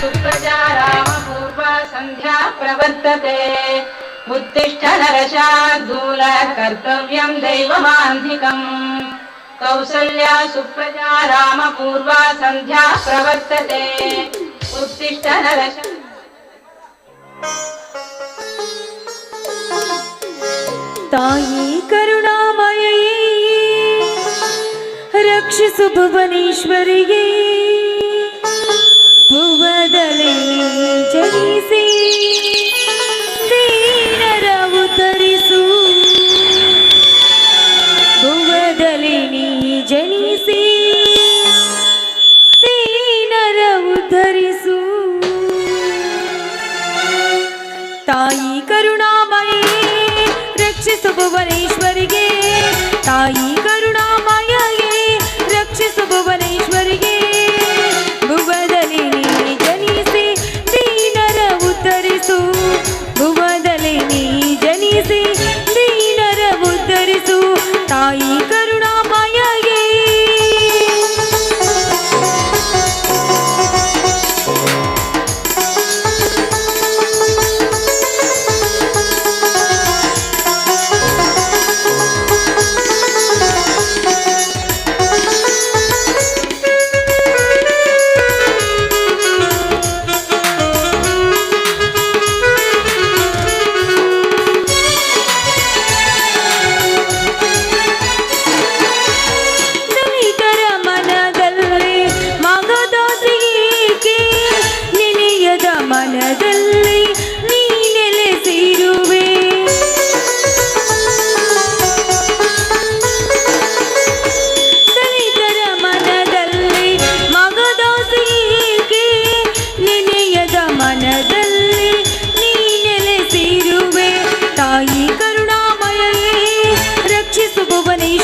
सुप्रजा राम सन्ध्या प्रवर्तते उत्तिष्ठ नरशाः कर्तव्यम् दैवमान्धिकम् कौसल्या सुप्रजा राम सन्ध्या प्रवर्तते उत्तिष्ठ नरश ताई करुणामयी रक्षिसु भुवनेश्वर्यै। பூவதலை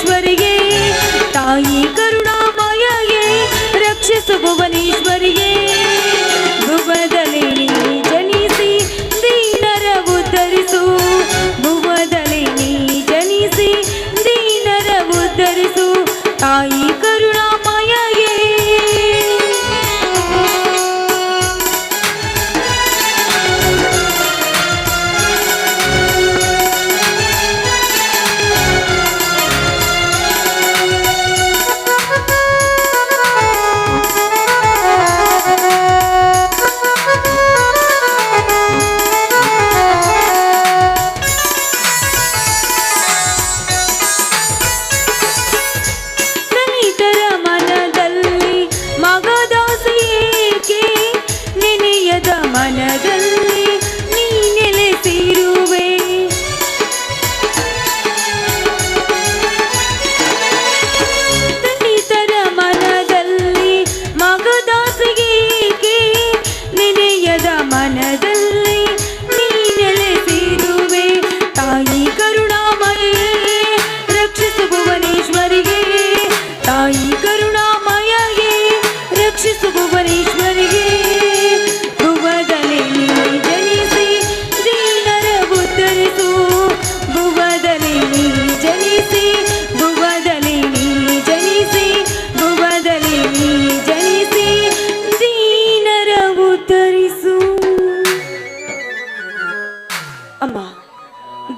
ಭುವನೇಶ್ವರಿಗೆ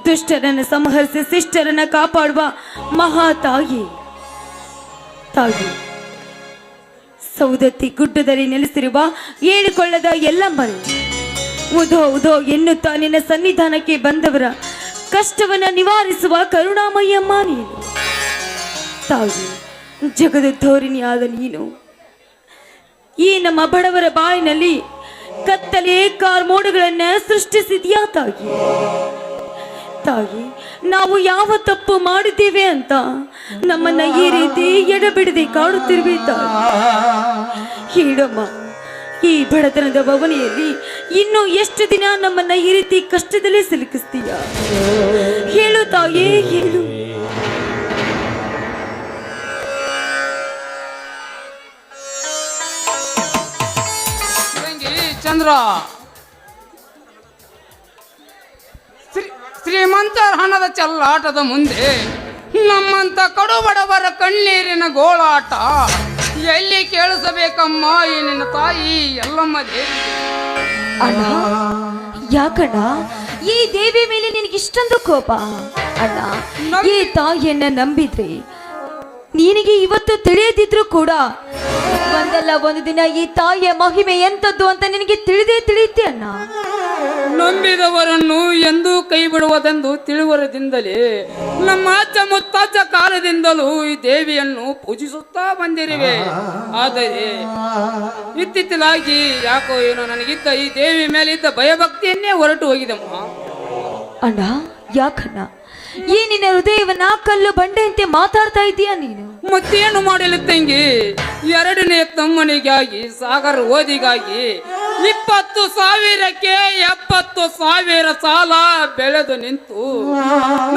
ದುಷ್ಟರನ್ನು ಸಂಹರಿಸಿ ಶಿಷ್ಟರನ್ನ ಕಾಪಾಡುವ ಮಹಾ ತಾಯಿ ತಾಯಿ ಸೌದತ್ತಿ ಗುಡ್ಡದಲ್ಲಿ ನೆಲೆಸಿರುವ ಹೇಳಿಕೊಳ್ಳದ ಮನೆ ಉದೋ ಉದೋ ಎನ್ನುತ್ತಾ ನಿನ್ನ ಸನ್ನಿಧಾನಕ್ಕೆ ಬಂದವರ ಕಷ್ಟವನ್ನ ನಿವಾರಿಸುವ ಕರುಣಾಮಯ್ಯಮ್ಮ ನೀನು. ತಾಯಿ ಜಗದೋರಿಣಿಯಾದ ನೀನು. ಈ ನಮ್ಮ ಬಡವರ ಬಾಯಿನಲ್ಲಿ ಕತ್ತಲೆ ಕಾರ್ಮೋಡಗಳನ್ನ ಸೃಷ್ಟಿಸಿದ್ಯಾ ತಾಯಿ? ತಾಯಿ ನಾವು ಯಾವ ತಪ್ಪು ಮಾಡಿದ್ದೇವೆ ಅಂತ ನಮ್ಮನ್ನ ಈ ರೀತಿ ಎಡಬಿಡದೆ ಕಾಡುತ್ತಿರುವೆ ಹೇಳಮ್ಮ ಈ ಬಡತನದ ಭವನೆಯಲ್ಲಿ ಇನ್ನು ಎಷ್ಟು ದಿನ ನಮ್ಮನ್ನ ಈ ರೀತಿ ಕಷ್ಟದಲ್ಲೇ ಸಿಲುಕಿಸ್ತೀಯ? ಹೇಳು ತಾಯೇ, ಹೇಳು. ಚಂದ್ರ ಶ್ರೀಮಂತರ ಹಣದ ಚೆಲ್ಲಾಟದ ಮುಂದೆ ನಮ್ಮಂತ ಕಡು ಬಡವರ ಕಣ್ಣೀರಿನ ಗೋಳಾಟ. ಎಲ್ಲಿ ಕೇಳಿಸಬೇಕಮ್ಮ ಈ ನಿನ್ನ ತಾಯಿ ಎಲ್ಲಮ್ಮ ದೇವಿ? ಅಣ್ಣ ಯಾಕಣ್ಣ? ಈ ದೇವಿ ಮೇಲೆ ನಿನಗಿಷ್ಟೊಂದು ಕೋಪ? ಅಣ್ಣ ಈ ತಾಯಿಯನ್ನ ನಂಬಿದ್ರೆ ನಿನಗೆ ಇವತ್ತು ತಿಳಿಯದಿದ್ರು ಕೂಡ ಒಂದಲ್ಲ ಒಂದು ದಿನ ಈ ತಾಯಿಯ ಮಹಿಮೆ ಎಂತದ್ದು ಅಂತ ನಿನಗೆ ತಿಳಿದೇ ತಿಳಿಯುತ್ತೆ ಅಣ್ಣ ನಂಬಿದವರನ್ನು ಎಂದೂ ಕೈ ಬಿಡುವುದೆಂದು ತಿಳುವರದಿಂದಲೇ ನಮ್ಮ ಅಜ್ಜ ಮುತ್ತಜ್ಜ ಕಾಲದಿಂದಲೂ ಈ ದೇವಿಯನ್ನು ಪೂಜಿಸುತ್ತಾ ಬಂದಿರುವೆ. ಆದರೆ ಇತ್ತಿತ್ತಲಾಗಿ ಯಾಕೋ ಏನೋ ನನಗಿದ್ದ ಈ ದೇವಿ ಮೇಲೆ ಇದ್ದ ಭಯಭಕ್ತಿಯನ್ನೇ ಹೊರಟು ಹೋಗಿದಮ್ಮ. ಅಣ್ಣ ಯಾಕಣ್ಣ? ಈ ನಿನ್ನ ಹೃದಯವನ್ನ ಕಲ್ಲು ಬಂಡೆಯಂತೆ ಮಾತಾಡ್ತಾ ಇದೀಯ ನೀನು? ಮತ್ತೇನು ಮಾಡಲು ತಂಗಿ ಎರಡನೇ ತಮ್ಮನಿಗಾಗಿ, ಸಾಗರ ಓದಿಗಾಗಿ ಇಪ್ಪತ್ತು ಸಾವಿರಕ್ಕೆ ಎಪ್ಪತ್ತು ಸಾವಿರ ಸಾಲ ಬೆಳೆದು ನಿಂತು.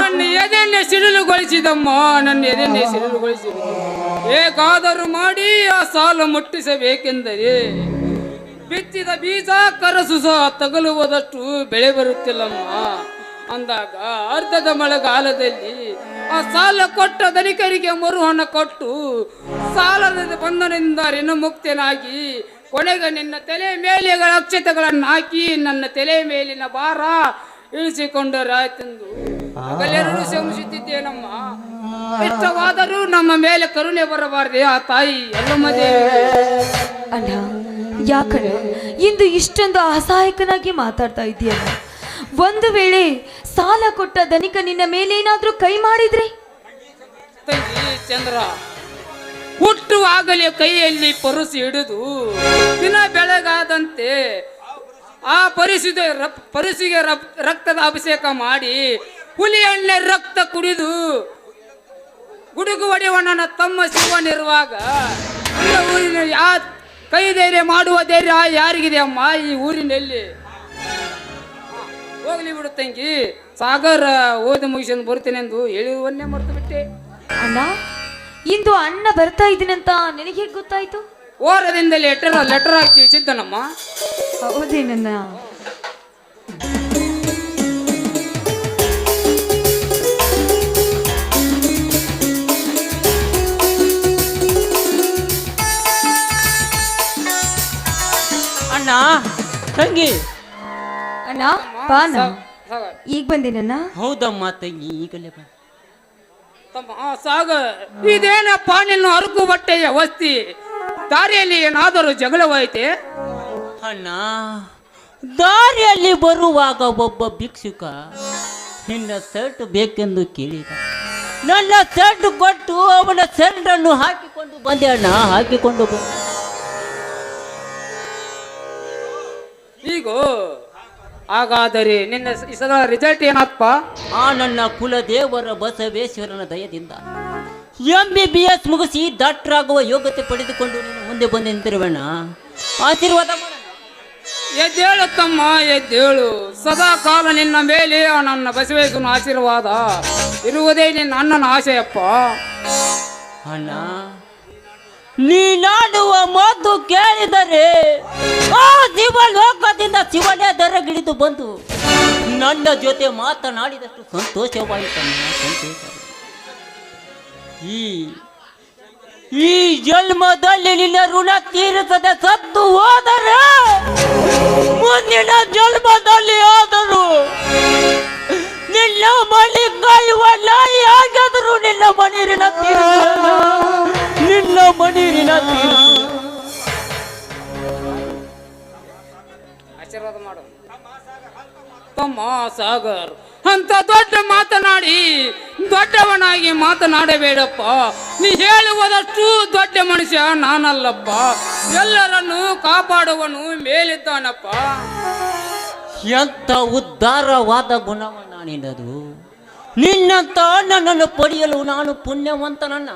ನನ್ನ ಎದೆನ್ನೇ ಸಿಡಿಲುಗೊಳಿಸಿದಮ್ಮ, ನನ್ನ ಎದೆನ್ನೇ ಸಿಡಿಲುಗೊಳಿಸಿದ ಹೇಗಾದರೂ ಮಾಡಿ ಆ ಸಾಲ ಮುಟ್ಟಿಸಬೇಕೆಂದರೆ ಬಿತ್ತಿದ ಬೀಜ ಕರಸು ಸಹ ತಗಲುವುದಷ್ಟು ಬೆಳೆ ಬರುತ್ತಿಲ್ಲಮ್ಮ. ಅಂದಾಗ ಅರ್ಧದ ಮಳೆಗಾಲದಲ್ಲಿ ಆ ಸಾಲ ಕೊಟ್ಟ ಧನಿಕರಿಗೆ ಮರುಹಣ ಕೊಟ್ಟು ಸಾಲದ ಬಂಧನದಿಂದ ಋಣ ಮುಕ್ತನಾಗಿ ಕೊನೆಗೆ ನಿನ್ನ ತಲೆ ಮೇಲೆ ಅಕ್ಷತೆಗಳನ್ನು ಹಾಕಿ ನನ್ನ ತಲೆ ಮೇಲಿನ ಭಾರ ಇಳಿಸಿಕೊಂಡರಾಯ್ತೆಂದು ಹಗಲೆರಡು ಶ್ರಮಿಸುತ್ತಿದ್ದೇನಮ್ಮ ಇಷ್ಟವಾದರೂ ನಮ್ಮ ಮೇಲೆ ಕರುಣೆ ಬರಬಾರದೆ ಆ ತಾಯಿ ಎಲ್ಲಮ್ಮ ಅಣ್ಣ ಯಾಕಣ್ಣ ಇಂದು ಇಷ್ಟೊಂದು ಅಸಹಾಯಕನಾಗಿ ಮಾತಾಡ್ತಾ ಇದೆಯಲ್ಲ? ಒಂದು ವೇಳೆ ಸಾಲ ಕೊಟ್ಟ ಧನಿಕ ನಿನ್ನ ಮೇಲೇನಾದ್ರೂ ಕೈ ಮಾಡಿದ್ರೆ? ಚಂದ್ರ ಹುಟ್ಟುವಾಗಲೇ ಕೈಯಲ್ಲಿ ಪರಸು ಹಿಡಿದು ದಿನ ಬೆಳಗಾದಂತೆ ಆ ಪರಿಸಿದ ಪರಿಸಿಗೆ ರಕ್ತದ ಅಭಿಷೇಕ ಮಾಡಿ ಹುಲಿ ಎಣ್ಣೆ ರಕ್ತ ಕುಡಿದು ಗುಡುಗು ಒಡೆಯವಣ್ಣನ ತಮ್ಮ ಶಿವನಿರುವಾಗ ಊರಿನ ಯಾ ಕೈ ಧೈರ್ಯ ಮಾಡುವ ಧೈರ್ಯ ಯಾರಿಗಿದೆ ಅಮ್ಮ? ಈ ಊರಿನಲ್ಲಿ ಹೋಗ್ಲಿ ಬಿಡು ತಂಗಿ. ಸಾಗರ ಓದಿ ಮುಗಿಸ್ಕೊಂಡು ಬರ್ತೇನೆಂದು ಎಂದು ಹೇಳಿರುವನ್ನೇ ಮರೆತು ಬಿಟ್ಟೆ. ಅಣ್ಣ ಇಂದು ಅಣ್ಣ ಬರ್ತಾ ಇದ್ದೀನಂತ ನಿನಗೆ ಹೇಗೆ ಗೊತ್ತಾಯ್ತು? ಓರದಿಂದ ಲೆಟರ್ ಲೆಟರ್ ಹಾಕಿ ಸಿದ್ದನಮ್ಮ. ಹೌದೇನ ಅಣ್ಣ ತಂಗಿ. ಅಣ್ಣ? ಈಗ ಬಂದಿನ ಹೌದಮ್ಮ ತಂಗಿ ಈಗಲೇ ಬಾ. ತಮ್ಮ ಸಾಗ ಇದೇನಪ್ಪ ನಿನ್ನ ಅರಕು ಬಟ್ಟೆಯ ವಸ್ತಿ? ದಾರಿಯಲ್ಲಿ ಏನಾದರೂ ಜಗಳವಾಯಿತೆ? ಅಣ್ಣ ದಾರಿಯಲ್ಲಿ ಬರುವಾಗ ಒಬ್ಬ ಭಿಕ್ಷುಕ ನಿನ್ನ ಶರ್ಟ್ ಬೇಕೆಂದು ಕೇಳಿದ. ನನ್ನ ಶರ್ಟ್ ಕೊಟ್ಟು ಅವನ ಶರ್ಟನ್ನು ಹಾಕಿಕೊಂಡು ಬಂದೆ ಅಣ್ಣ ಹಾಕಿಕೊಂಡು ಬಂದೆ. ಈಗ ಹಾಗಾದರೆ ನಿನ್ನ ಇಸದ ರಿಸಲ್ಟ್ ಏನಪ್ಪ ಆ ನನ್ನ ಕುಲದೇವರ ಬಸವೇಶ್ವರನ ದಯದಿಂದ. ಎಂ ಬಿ ಬಿ ಎಸ್ ಮುಗಿಸಿ ಡಾಕ್ಟರ್ ಆಗುವ ಯೋಗ್ಯತೆ ಪಡೆದುಕೊಂಡು ನೀನು ಮುಂದೆ ಬಂದು ನಿಂತಿರುವಣ್ಣ ಆಶೀರ್ವಾದ ಎದ್ದೇಳು ತಮ್ಮ ಎದ್ದೇಳು. ಸದಾ ಕಾಲ ನಿನ್ನ ಮೇಲೆ ಆ ನನ್ನ ಬಸವೇಶ್ವರನ ಆಶೀರ್ವಾದ ಇರುವುದೇ ನಿನ್ನ ಅಣ್ಣನ ಆಶೆಯಪ್ಪ. ಅಣ್ಣ ನೀನಾಡುವ ಮಾತು ಕೇಳಿದರೆ ಆ ಶಿವಲೋಕದಿಂದ ಶಿವನೇ ದರಗಿಳಿದು ಬಂದು ನನ್ನ ಜೊತೆ ಮಾತನಾಡಿದಷ್ಟು ಸಂತೋಷವಾಯಿತು ಸಂತೋಷ ಈ ಈ ಜನ್ಮದಲ್ಲಿ ನಿನ್ನ ಋಣ ತೀರಿಸದೆ ಸತ್ತು ಹೋದರೆ ಮುಂದಿನ ಜನ್ಮದಲ್ಲಿ ಆದರೂ ನಿನ್ನ ಮನೆ ಕಾಯುವ ನಾಯಿ ಆಗಿದ್ರು ನಿನ್ನ ಮನೆ ಋಣ ತೀರಿಸಲ್ಲ ನಿನ್ನ ಮಣಿರಿನ ಆಶೀರ್ವಾದ ಮಾಡು. ತಮ್ಮ ಸಾಗರ್ ಅಂತ ದೊಡ್ಡ ಮಾತನಾಡಿ ದೊಡ್ಡವನಾಗಿ ಮಾತನಾಡಬೇಡಪ್ಪ. ನೀ ಹೇಳುವುದಷ್ಟು ದೊಡ್ಡ ಮನುಷ್ಯ ನಾನಲ್ಲಪ್ಪ. ಎಲ್ಲರನ್ನು ಕಾಪಾಡುವನು ಮೇಲಿದ್ದಾನಪ್ಪ. ಎಂತ ಉದ್ಧಾರವಾದ ಗುಣವನ್ನ ನಿನ್ನದು. ನಿನ್ನಂತ ನನ್ನನ್ನು ಪಡೆಯಲು ನಾನು ಪುಣ್ಯವಂತನನ್ನ.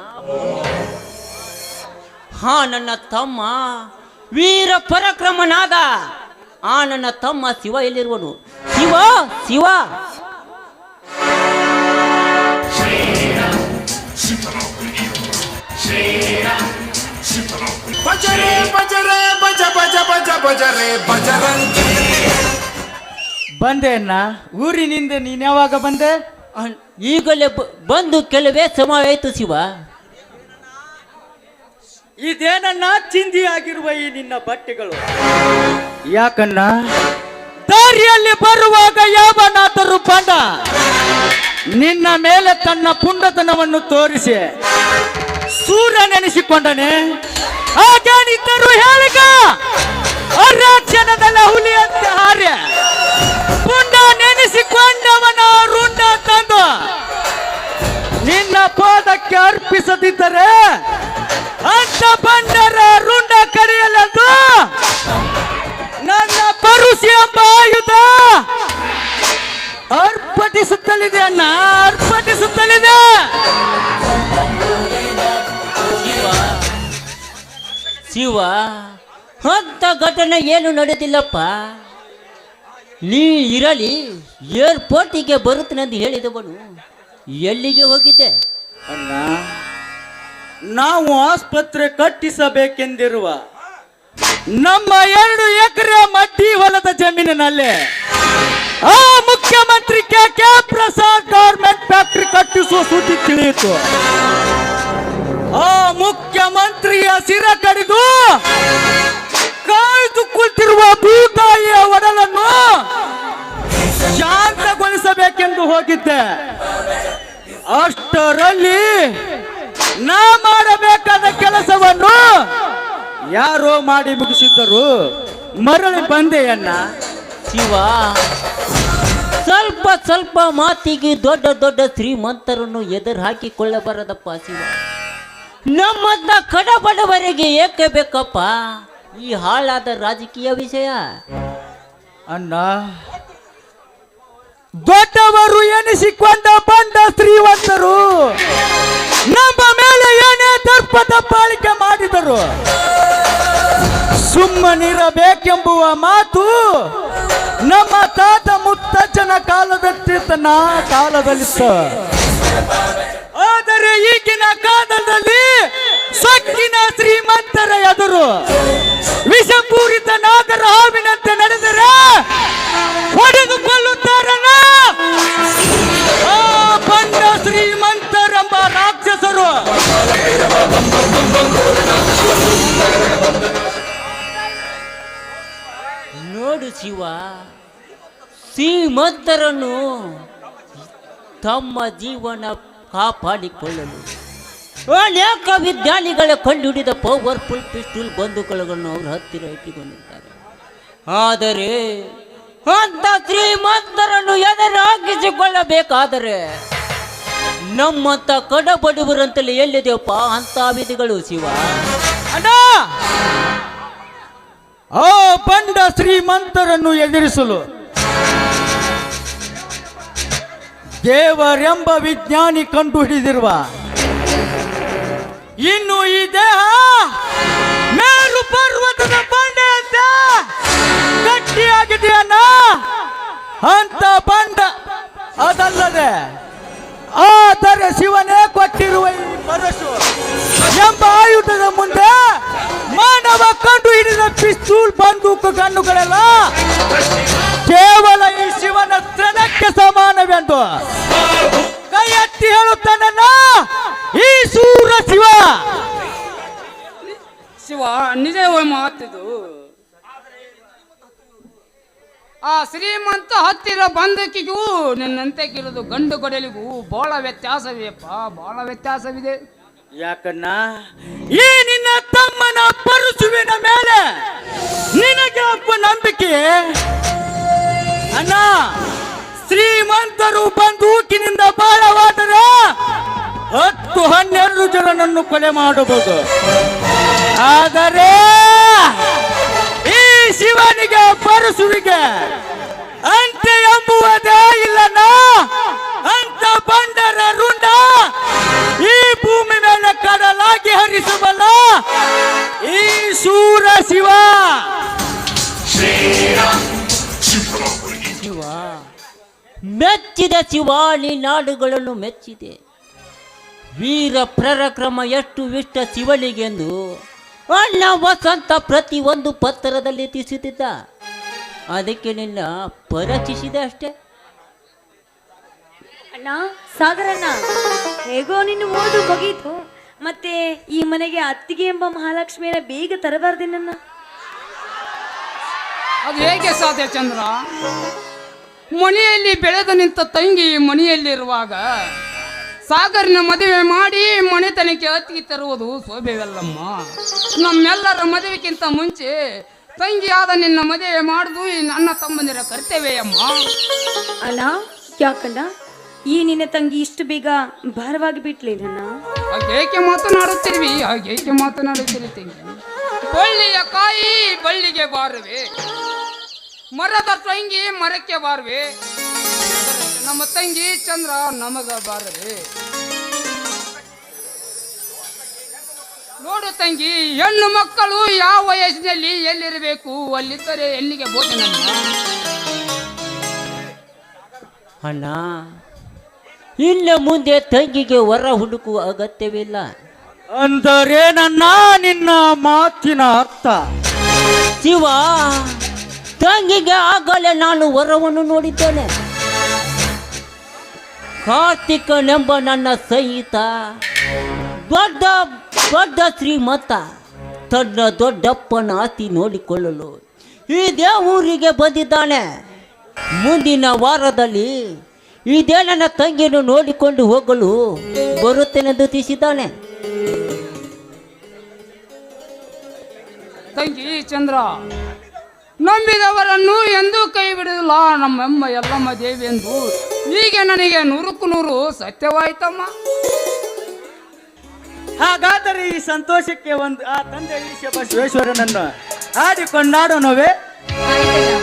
ಹಾ ನನ್ನ ತಮ್ಮ ವೀರ ಪರಕ್ರಮನಾದ. ಆ ನನ್ನ ತಮ್ಮ ಶಿವ ಎಲ್ಲಿರುವನು? ಶಿವ ಶಿವ. ಬಜರೆ ಬಜರೆ ಬಜ ಬಜ ಬಜ ಬಜರೆ ಬಜರಂಗಿ ಬಂದೆ ಅಣ್ಣ. ಊರಿನಿಂದ ನೀನ್ ಯಾವಾಗ ಬಂದೆ? ಈಗಲೇ ಬಂದು ಕೆಲವೇ ಸಮಯ ಆಯ್ತು ಶಿವ. ಇದೇನನ್ನ ಚಿಂದಿಯಾಗಿರುವ ಈ ನಿನ್ನ ಬಟ್ಟೆಗಳು. ಯಾಕನ್ನ ದಾರಿಯಲ್ಲಿ ಬರುವಾಗ ಯಾವನಾದರೂ ಬಂಡ ನಿನ್ನ ಮೇಲೆ ತನ್ನ ಪುಂಡತನವನ್ನು ತೋರಿಸಿ. ಸೂರ್ಯ ನೆನೆಸಿಕೊಂಡನೆ ಹಾಗೇನಿದ್ದರೂ ಹೇಳಿಗ. ಅರಾಜ್ಯನದಲ್ಲ ಹುಲಿಯಂತೆ. ಏನು ನಡೆದಿಲ್ಲಪ್ಪ? ನೀ ಇರಲಿ, ಏರ್ಪೋರ್ಟಿಗೆ ಬರುತ್ತನೆಂದು ಹೇಳಿದವನು. ಎಲ್ಲಿಗೆ ಹೋಗಿದ್ದೆ? ಅಣ್ಣ, ನಾವು ಆಸ್ಪತ್ರೆ ಕಟ್ಟಿಸಬೇಕೆಂದಿರುವ ನಮ್ಮ ಎರಡು ಎಕರೆ ಮಟ್ಟಿ ಹೊಲದ ಜಮೀನಿನಲ್ಲೇ ಆ ಮುಖ್ಯಮಂತ್ರಿ K. K. Prasad government factory ಕಟ್ಟಿಸುವ ಸುದ್ದಿ ತಿಳಿಯಿತು. ಆ ಮುಖ್ಯಮಂತ್ರಿಯ ಸಿರ ಕಡಿದು ಕಾಯ್ದು ಕುಳಿತಿರುವ ಭೂತಾಯಿಯ ಒಡಲನ್ನು ಶಾಂತಗೊಳಿಸಬೇಕೆಂದು ಹೋಗಿದ್ದೆ. ಅಷ್ಟರಲ್ಲಿ ನಾ ಮಾಡಬೇಕಾದ ಕೆಲಸವನ್ನು ಯಾರೋ ಮಾಡಿ ಮುಗಿಸಿದ್ದರು. ಮರಳಿ ಬಂದೆಯನ್ನ. ಶಿವ, ಸ್ವಲ್ಪ ಸ್ವಲ್ಪ ಮಾತಿಗೆ ದೊಡ್ಡ ದೊಡ್ಡ ಶ್ರೀಮಂತರನ್ನು ಎದುರು ಹಾಕಿಕೊಳ್ಳಬಾರದಪ್ಪ ಶಿವ. ನಮ್ಮಂತ ಕಡಬಡವರಿಗೆ ಏಕೆ ಬೇಕಪ್ಪ? ಈ ಹಾಳಾದ ರಾಜಕೀಯ ವಿಷಯ? ಅಣ್ಣ. ದೊಡ್ಡವರು ಎನಿಸಿಕೊಂಡ ಬಂದ ಶ್ರೀವಂತರು ನಮ್ಮ ಮೇಲೆ ಏನೇ ದರ್ಪದ ಪಾಲಿಕೆ ಮಾಡಿದರು ಸುಮ್ಮನಿರಬೇಕೆಂಬುವ ಮಾತು ನಮ್ಮ ತಾತ ಮುತ್ತಜ್ಜನ ಕಾಲದಲ್ಲಿ ಕಾಲದಲ್ಲಿತ್ತು. ಆದರೆ ಈಗಿನ ಕಾಲದಲ್ಲಿ ಸೊಕ್ಕಿನ ಶ್ರೀಮಂತರ ಎದುರು ವಿಷಪೂರಿತ ನಾಗರ ಹಾವಿನಂತೆ ನಡೆದರೆ ಹೊಡೆದುಕೊಳ್ಳುತ್ತಾರ ಬಂದ ಶ್ರೀಮಂತರೆಂಬ ರಾಕ್ಷಸರು. ನೋಡು ಶಿವ, ಶ್ರೀಮಂತರನ್ನು ತಮ್ಮ ಜೀವನ ಕಾಪಾಡಿಕೊಳ್ಳಲು. ಅನೇಕ ವಿಜ್ಞಾನಿಗಳ ಕಂಡುಹಿಡಿದ ಪವರ್ಫುಲ್ ಪಿಸ್ಟೂಲ್ ಬಂದೂಕುಗಳನ್ನು ಅವರು ಹತ್ತಿರ ಇಟ್ಟುಕೊಂಡಿದ್ದಾರೆ. ಆದರೆ ಅಂತ ಶ್ರೀಮಂತರನ್ನು ಎದುರಾಗಿಸಿಕೊಳ್ಳಬೇಕಾದರೆ ನಮ್ಮಂತ ಕಡಬಡುವರಂತಲೇ ಎಲ್ಲಿದೆಯಪ್ಪ ಅಂತ ವಿಧಿಗಳು ಶಿವ. ಅಣ್ಣ! ಆ ಬಂಡ ಶ್ರೀಮಂತರನ್ನು ಎದುರಿಸಲು ದೇವರೆಂಬ ವಿಜ್ಞಾನಿ ಕಂಡು ಹಿಡಿದಿರುವ ಇನ್ನು ಈ ದೇಹ ಮೇರು ಪರ್ವತದ ಬಂಡೆಯಂತ ಗಟ್ಟಿಯಾಗಿದೆಯನ್ನ ಅಂತ ಬಂಡ ಅದಲ್ಲದೆ ಆದರೆ ಶಿವನೇ ಕೊಟ್ಟಿರುವ ಈ ಪರಶು ಎಂಬ ಆಯುಧದ ಮುಂದೆ ಮಾನವ ಕಂಡು ಹಿಡಿದ ಪಿಸ್ತೂಲ್, ಬಂದೂಕು ಕಣ್ಣುಗಳೆಲ್ಲ ಕೇವಲ ಈ ಶಿವನ ಸ್ತನಕ್ಕೆ ಸಮಾನವೆಂದು ಹೇಳುತ್ತಾನಲ್ಲ? ಈ ಸೂರ ಶಿವ. ಶಿವ ನಿಜ ಮಾತಿದು? ಆ ಶ್ರೀಮಂತ ಹತ್ತಿರ ಬಂದಕ್ಕಿಗೂ ನಿನ್ನಂತೆ ಕೇಳುದು ಗಂಡು ಕೊಡಲಿಗೂ ಬಹಳ ವ್ಯತ್ಯಾಸವೇಪ್ಪ ಬಹಳ ವ್ಯತ್ಯಾಸವಿದೆ. ಯಾಕನ್ನ ಈ ನಿನ್ನ ತಮ್ಮನ ಪರಶುವಿನ ಮೇಲೆ ನಿನಗೆ ಒಬ್ಬ ನಂಬಿಕೆ? ಅಣ್ಣ ಶ್ರೀಮಂತರು ಬಂದೂಕಿನಿಂದ ಬಾಳವಾದರೆ ಹತ್ತು ಹನ್ನೆರಡು ಜನನನ್ನು ಕೊಲೆ ಮಾಡಬಹುದು. ಆದರೆ ಈ ಶಿವನಿಗೆ ಪರಶುವಿಗೆ ಅಂತ್ಯ ಎಂಬುವುದೇ ಇಲ್ಲನ? ಅಂತ ಬಂಡರ ರುಂಡ ಈ ಭೂಮಿ ಮೇಲೆ ಕಡಲಾಗಿ ಹರಿಸಬಲ್ಲ ಈ ಶೂರ ಶಿವ. ಶಿವ. ಮೆಚ್ಚಿದ ಶಿವ ನೀ ನಾಡುಗಳನ್ನು ಮೆಚ್ಚಿದೆ. ವೀರ ಪ್ರರಕ್ರಮ ಎಷ್ಟು ಇಷ್ಟ ಶಿವಳಿಗೆಂದು ಅಣ್ಣ ವಸಂತ ಪ್ರತಿ ಒಂದು ಪತ್ರದಲ್ಲಿ ತಿಳಿಸುತ್ತಿದ್ದ. ಅದಕ್ಕೆ ನಿನ್ನ ಪರೀಕ್ಷಿಸಿದೆ ಅಷ್ಟೇ. ಅಣ್ಣ ಸಾಗರಣ್ಣ ಹೇಗೋ ನಿನ್ನ ಓದು ಬಗೀತು ಮತ್ತೆ ಈ ಮನೆಗೆ ಅತ್ತಿಗೆ ಎಂಬ ಮಹಾಲಕ್ಷ್ಮಿಯನ್ನ ಬೇಗ ತರಬಾರ್ದೆ ನನ್ನ ಅದು ಹೇಗೆ ಸಾಧ್ಯ ಚಂದ್ರ? ಮನೆಯಲ್ಲಿ ಬೆಳೆದ ನಿಂತ ತಂಗಿ ಮನೆಯಲ್ಲಿರುವಾಗ ಸಾಗರಿನ ಮದುವೆ ಮಾಡಿ ಮನೆತನಕ್ಕೆ ಅತ್ತಿಗೆ ತರುವುದು ಶೋಭೆವಲ್ಲಮ್ಮ ನಮ್ಮೆಲ್ಲರ ಮದುವೆಗಿಂತ ಮುಂಚೆ ತಂಗಿಯಾದ ನಿನ್ನ ಮದುವೆ ಮಾಡುದು ಈ ನನ್ನ ತಮ್ಮಂದಿರ ಕರ್ತವ್ಯಮ್ಮ ಅಮ್ಮ ಯಾಕಲ್ಲ ಈ ನಿನ್ನ ತಂಗಿ ಇಷ್ಟು ಬೇಗ ಭಾರವಾಗಿ ಬಿಟ್ಲಿ ನನ್ನ ಹಾಗೇಕೆ ಮಾತನಾಡುತ್ತಿರುವಿ? ಹಾಗೇಕೆ ಮಾತನಾಡುತ್ತಿರಿ ತಂಗಿ? ಬಳ್ಳಿಯ ಕಾಯಿ ಬಳ್ಳಿಗೆ ಬಾರುವೆ. ಮರದ ತಂಗಿ ಮರಕ್ಕೆ ಬಾರುವೆ. ನಮ್ಮ ತಂಗಿ ಚಂದ್ರ ನಮಗ ಬಾರದೆ. ನೋಡು ತಂಗಿ ಹೆಣ್ಣು ಮಕ್ಕಳು ಯಾವ ವಯಸ್ಸಿನಲ್ಲಿ ಎಲ್ಲಿರಬೇಕು? ಅಲ್ಲಿದ್ದರೆ ಎಲ್ಲಿಗೆ ಭೋಜನ ಅಣ್ಣ ಇನ್ನು ಮುಂದೆ ತಂಗಿಗೆ ವರ ಹುಡುಕುವ ಅಗತ್ಯವಿಲ್ಲ. ಅಂದರೆ ನನ್ನ ನಿನ್ನ ಮಾತಿನ ಅರ್ಥ. ಶಿವ ತಂಗಿಗೆ ಆಗಲೇ ನಾನು ವರವನ್ನು ನೋಡಿದ್ದೇನೆ. ಕಾರ್ತಿಕನೆಂಬ ನನ್ನ ಸಹಿತ ದೊಡ್ಡ ದೊಡ್ಡ ಶ್ರೀಮತ, ತನ್ನ ದೊಡ್ಡಪ್ಪನ ಆತಿ ನೋಡಿಕೊಳ್ಳಲು ಇದೇ ಊರಿಗೆ ಬಂದಿದ್ದಾನೆ. ಮುಂದಿನ ವಾರದಲ್ಲಿ ಇದೇ ನನ್ನ ತಂಗಿಯನ್ನು ನೋಡಿಕೊಂಡು ಹೋಗಲು ಬರುತ್ತೇನೆಂದು ತಿಳಿಸಿದ್ದಾನೆ. ತಂಗಿ ಚಂದ್ರ ನಂಬಿದವರನ್ನು ಎಂದೂ ಕೈ ಬಿಡಲಿಲ್ಲ ನಮ್ಮಮ್ಮ ಎಲ್ಲಮ್ಮ ದೇವಿ ಎಂದು ಹೀಗೆ ನನಗೆ ನೂರಕ್ಕೂ ನೂರು ಸತ್ಯವಾಯ್ತಮ್ಮ. ಹಾಗಾದರೆ ಈ ಸಂತೋಷಕ್ಕೆ ಒಂದು, ಆ ತಂದೆ ಈಶ್ವರನನ್ನು ಬಸವೇಶ್ವರನನ್ನು ಹಾಡಿಕೊಂಡಾಡೋಣವೇ? ಆಯ್ತಣ್ಣ